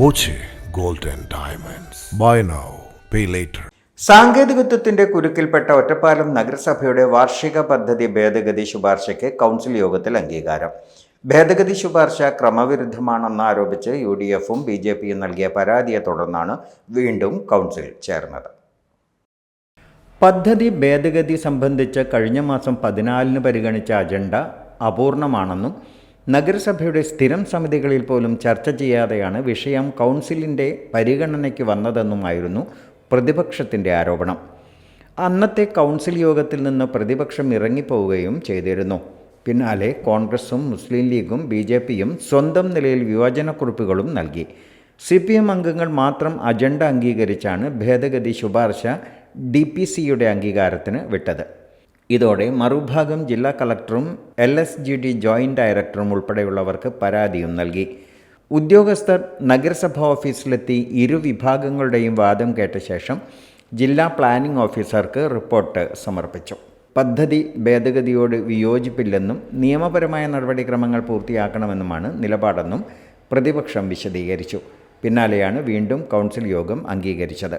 Boche golden diamonds. Buy now pay later സാങ്കേതികത്വത്തിന്റെ കുരുക്കിൽപ്പെട്ട ഒറ്റപ്പാലം നഗരസഭയുടെ വാർഷിക പദ്ധതി ഭേദഗതി ശുപാർശയ്ക്ക് കൗൺസിൽ യോഗത്തിൽ അംഗീകാരം. ഭേദഗതി ശുപാർശ ക്രമവിരുദ്ധമാണെന്ന് ആരോപിച്ച് യു ഡി എഫും ബി ജെ പിയും നൽകിയ പരാതിയെ തുടർന്നാണ് വീണ്ടും കൗൺസിൽ ചേർന്നത്. പദ്ധതി ഭേദഗതി സംബന്ധിച്ച് കഴിഞ്ഞ മാസം പതിനാലിന് പരിഗണിച്ച അജണ്ട അപൂർണമാണെന്നും നഗരസഭയുടെ സ്ഥിരം സമിതികളിൽ പോലും ചർച്ച ചെയ്യാതെയാണ് വിഷയം കൗൺസിലിന്റെ പരിഗണനയ്ക്ക് വന്നതെന്നുമായിരുന്നു പ്രതിപക്ഷത്തിന്റെ ആരോപണം. അന്നത്തെ കൗൺസിൽ യോഗത്തിൽ നിന്ന് പ്രതിപക്ഷം ഇറങ്ങിപ്പോവുകയും ചെയ്തിരുന്നു. പിന്നാലെ കോൺഗ്രസും മുസ്ലിം ലീഗും ബി ജെ പിയും സ്വന്തം നിലയിൽ വിയോജനക്കുറിപ്പുകളും നൽകി. സി പി എം അംഗങ്ങൾ മാത്രം അജണ്ട അംഗീകരിച്ചാണ് ഭേദഗതി ശുപാർശ ഡി പി സിയുടെ അംഗീകാരത്തിന് വിട്ടത്. ഇതോടെ മറുഭാഗം ജില്ലാ കളക്ടറും L S G D joint ഡയറക്ടറും ഉൾപ്പെടെയുള്ളവർക്ക് പരാതിയും നൽകി. ഉദ്യോഗസ്ഥർ നഗരസഭാ ഓഫീസിലെത്തി ഇരു വിഭാഗങ്ങളുടെയും വാദം കേട്ട ശേഷം ജില്ലാ പ്ലാനിംഗ് ഓഫീസർക്ക് റിപ്പോർട്ട് സമർപ്പിച്ചു. പദ്ധതി ഭേദഗതിയോട് വിയോജിപ്പില്ലെന്നും നിയമപരമായ നടപടിക്രമങ്ങൾ പൂർത്തിയാക്കണമെന്നുമാണ് നിലപാടെന്നും പ്രതിപക്ഷം വിശദീകരിച്ചു. പിന്നാലെയാണ് വീണ്ടും കൗൺസിൽ യോഗം അംഗീകരിച്ചത്.